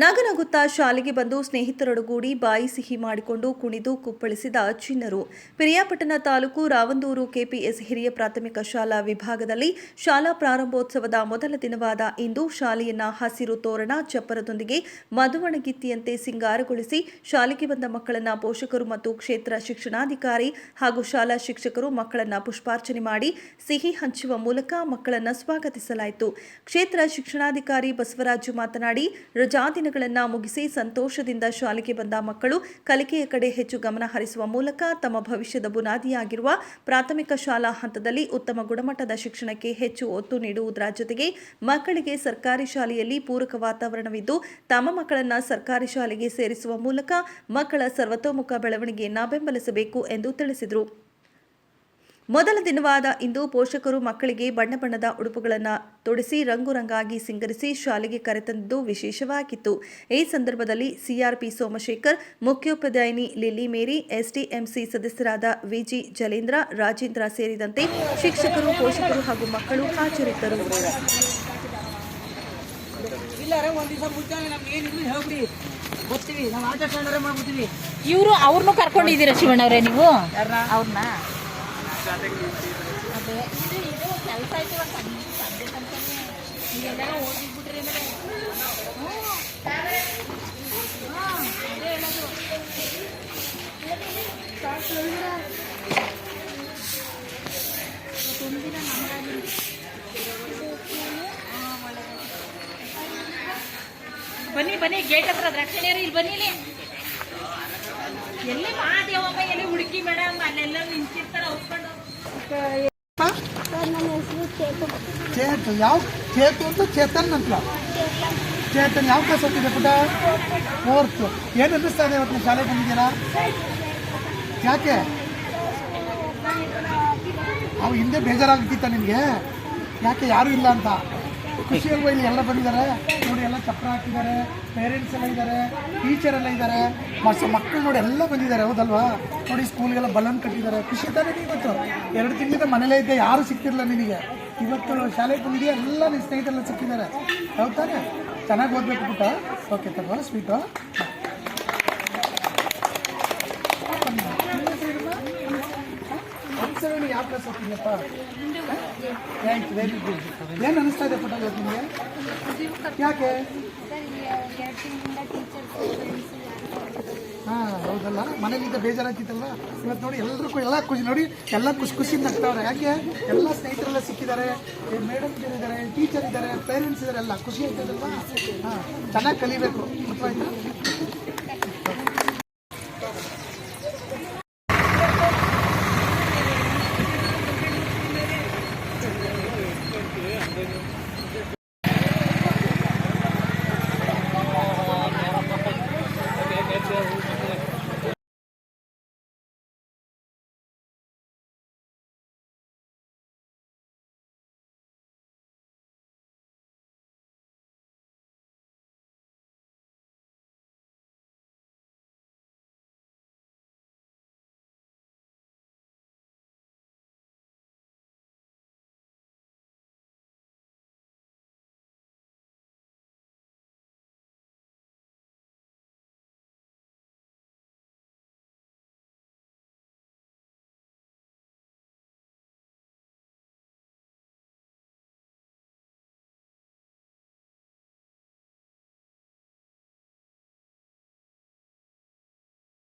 ನಗನಗುತ್ತಾ ಶಾಲೆಗೆ ಬಂದು ಸ್ನೇಹಿತರೊಡಗೂಡಿ ಬಾಯಿ ಸಿಹಿ ಮಾಡಿಕೊಂಡು ಕುಣಿದು ಕುಪ್ಪಳಿಸಿದ ಚಿನ್ನರು. ಪಿರಿಯಾಪಟ್ಟಣ ತಾಲೂಕು ರಾವಂದೂರು ಕೆಪಿಎಸ್ ಹಿರಿಯ ಪ್ರಾಥಮಿಕ ಶಾಲಾ ವಿಭಾಗದಲ್ಲಿ ಶಾಲಾ ಪ್ರಾರಂಭೋತ್ಸವದ ಮೊದಲ ದಿನವಾದ ಇಂದು ಶಾಲೆಯನ್ನ ಹಸಿರು ತೋರಣ, ಚಪ್ಪರದೊಂದಿಗೆ ಮಧುವಣಗಿತ್ತಿಯಂತೆ ಸಿಂಗಾರಗೊಳಿಸಿ ಶಾಲೆಗೆ ಬಂದ ಮಕ್ಕಳನ್ನ ಪೋಷಕರು ಮತ್ತು ಕ್ಷೇತ್ರ ಶಿಕ್ಷಣಾಧಿಕಾರಿ ಹಾಗೂ ಶಾಲಾ ಶಿಕ್ಷಕರು ಮಕ್ಕಳನ್ನ ಪುಷ್ಪಾರ್ಚನೆ ಮಾಡಿ ಸಿಹಿ ಹಂಚುವ ಮೂಲಕ ಮಕ್ಕಳನ್ನ ಸ್ವಾಗತಿಸಲಾಯಿತು. ಕ್ಷೇತ್ರ ಶಿಕ್ಷಣಾಧಿಕಾರಿ ಬಸವರಾಜು ಮಾತನಾಡಿ, ರಜಾ ದಿನಗಳನ್ನು ಮುಗಿಸಿ ಸಂತೋಷದಿಂದ ಶಾಲೆಗೆ ಬಂದ ಮಕ್ಕಳು ಕಲಿಕೆಯ ಕಡೆ ಹೆಚ್ಚು ಗಮನ ಹರಿಸುವ ಮೂಲಕ ತಮ್ಮ ಭವಿಷ್ಯದ ಬುನಾದಿಯಾಗಿರುವ ಪ್ರಾಥಮಿಕ ಶಾಲಾ ಹಂತದಲ್ಲಿ ಉತ್ತಮ ಗುಣಮಟ್ಟದ ಶಿಕ್ಷಣಕ್ಕೆ ಹೆಚ್ಚು ಒತ್ತು ನೀಡುವುದರ ಜೊತೆಗೆ ಮಕ್ಕಳಿಗೆ ಸರ್ಕಾರಿ ಶಾಲೆಯಲ್ಲಿ ಪೂರಕ ವಾತಾವರಣವಿದ್ದು, ತಮ್ಮ ಮಕ್ಕಳನ್ನು ಸರ್ಕಾರಿ ಶಾಲೆಗೆ ಸೇರಿಸುವ ಮೂಲಕ ಮಕ್ಕಳ ಸರ್ವತೋಮುಖ ಬೆಳವಣಿಗೆಯನ್ನು ಬೆಂಬಲಿಸಬೇಕು ಎಂದು ತಿಳಿಸಿದರು. ಮೊದಲ ದಿನವಾದ ಇಂದು ಪೋಷಕರು ಮಕ್ಕಳಿಗೆ ಬಣ್ಣ ಬಣ್ಣದ ಉಡುಪುಗಳನ್ನು ತೊಡಿಸಿ ರಂಗು ರಂಗಾಗಿ ಸಿಂಗರಿಸಿ ಶಾಲೆಗೆ ಕರೆತಂದಿದ್ದು ವಿಶೇಷವಾಗಿತ್ತು. ಈ ಸಂದರ್ಭದಲ್ಲಿ ಸಿಆರ್ಪಿ ಸೋಮಶೇಖರ್ ಮುಖ್ಯೋಪಾಧ್ಯಾಯಿನಿ ಲಿಲ್ಲಿ ಮೇರಿ ಎಸ್ಡಿಎಂಸಿ ಸದಸ್ಯರಾದ ವಿಜಿ ಜಲೇಂದ್ರ ರಾಜೇಂದ್ರ ಸೇರಿದಂತೆ ಶಿಕ್ಷಕರು ಪೋಷಕರು ಹಾಗೂ ಮಕ್ಕಳು ಹಾಜರಿದ್ದರು. ನೀವು ಒಂದ್ ಶಿವಣ್ಣವ್ರೆ ನೀವು ಅವ್ರನ್ನ ಬನ್ನಿ ಬನ್ನಿ ಗೇಟ್ ಹತ್ರ ದ್ರಾಕ್ಷಿಣಿಯರು ಇಲ್ಲಿ ಬನ್ನಿ ಇಲ್ಲಿ. ಎಲ್ಲಿ ಮಹಾದೇವಮ್ಮ ಎಲ್ಲಿ ಹುಡುಕಿ ಮೇಡಮ್, ಅಲ್ಲೆಲ್ಲ ನಿಂತಿರ್ತಾರ ಅವ್ಕೊಂಡು ಸರ್ ನನ್ನ ಹೆಸರು ಚೇತು ಚೇತು ಯಾವ ಚೇತು ಅಂತ ಚೇತನ್ ಅಂತ. ಚೇತನ್ ಯಾವ ಕ್ಲಾಸ್ ಹೋಗ್ತಿದೆ ಪುಟ? ಫೋರ್ತ್ ಏನು ಅನ್ನಿಸ್ತಾ ಇದೆ ಇವತ್ತು ಶಾಲೆ ಬಂದಿದ್ದೀರಾ ಯಾಕೆ? ಅವು ಹಿಂದೆ ಬೇಜಾರಾಗ್ತಿತ್ತ ನಿಮಗೆ ಯಾಕೆ ಯಾರು ಇಲ್ಲ ಅಂತ? ಖುಷಿ ಅಲ್ವಾ ಇಲ್ಲಿ ಎಲ್ಲ ಬಂದಿದ್ದಾರೆ? ನೋಡಿ ಎಲ್ಲ ಚಪ್ರ ಹಾಕಿದ್ದಾರೆ ಪೇರೆಂಟ್ಸ್ ಎಲ್ಲ ಇದ್ದಾರೆ ಟೀಚರ್ ಎಲ್ಲ ಇದ್ದಾರೆ. ಮಸ್ ಮಕ್ಕಳು ನೋಡಿ ಎಲ್ಲ ಬಂದಿದ್ದಾರೆ, ಹೌದಲ್ವಾ? ನೋಡಿ ಸ್ಕೂಲ್ಗೆಲ್ಲ ಬಲೂನ್ ಕಟ್ಟಿದ್ದಾರೆ. ಖುಷಿ ತಾನೇ ಇವತ್ತು? ಎರಡು ತಿಂಗಳಿಂದ ಮನೇಲೇ ಇದ್ದೆ, ಯಾರು ಸಿಗ್ತಿರಲಿಲ್ಲ ನಿನಗೆ. ಇವತ್ತು ಶಾಲೆಗೆ ಬಂದಿದೆಯಾ ಎಲ್ಲ ನಿನ್ನ ಸ್ನೇಹಿತರೆಲ್ಲ ಸಿಕ್ಕಿದ್ದಾರೆ. ಹೌದು ಚೆನ್ನಾಗಿ ಓದಬೇಕು ಪುಟ್ಟ. ಓಕೆ ತಗೋ ಸ್ವೀಟು ಯಾವ ಕ್ಲಾಸ್ ಥ್ಯಾಂಕ್ ವೆರಿ ಗುಡ್ ಏನು ಅನಿಸ್ತಾ ಇದೆ ಪುಟ್ಟ ನಿಮಗೆ? ಯಾಕೆ ಸರ್ ಇಲ್ಲಿ ಎರಡು ತಿಂಗಳಿಂದ ಟೀಚರ್ಸ್ ಫ್ರೆಂಡ್ಸ್ ಹಾಂ ಹೌದಲ್ಲ ಮನೇಲಿದ್ದ ಬೇಜಾರಾಗ್ತಿತ್ತಲ್ಲ ಇವತ್ತು ನೋಡಿ ಎಲ್ಲರಿಗೂ ಎಲ್ಲ ಖುಷಿ, ನೋಡಿ ಎಲ್ಲ ಖುಷಿ ಖುಷಿಯಿಂದ ಆಗ್ತಾವ್ರೆ ಯಾಕೆ? ಎಲ್ಲ ಸ್ನೇಹಿತರೆಲ್ಲ ಸಿಕ್ಕಿದ್ದಾರೆ ಮೇಡಮ್ ಇದ್ದಾರೆ ಟೀಚರ್ ಇದ್ದಾರೆ ಪೇರೆಂಟ್ಸ್ ಇದ್ದಾರೆ, ಎಲ್ಲ ಖುಷಿ ಆಗ್ತದಲ್ವಾ ಹಾಂ, ಚೆನ್ನಾಗಿ ಕಲಿಬೇಕು. ಗೊತ್ತಾಯ್ತಾ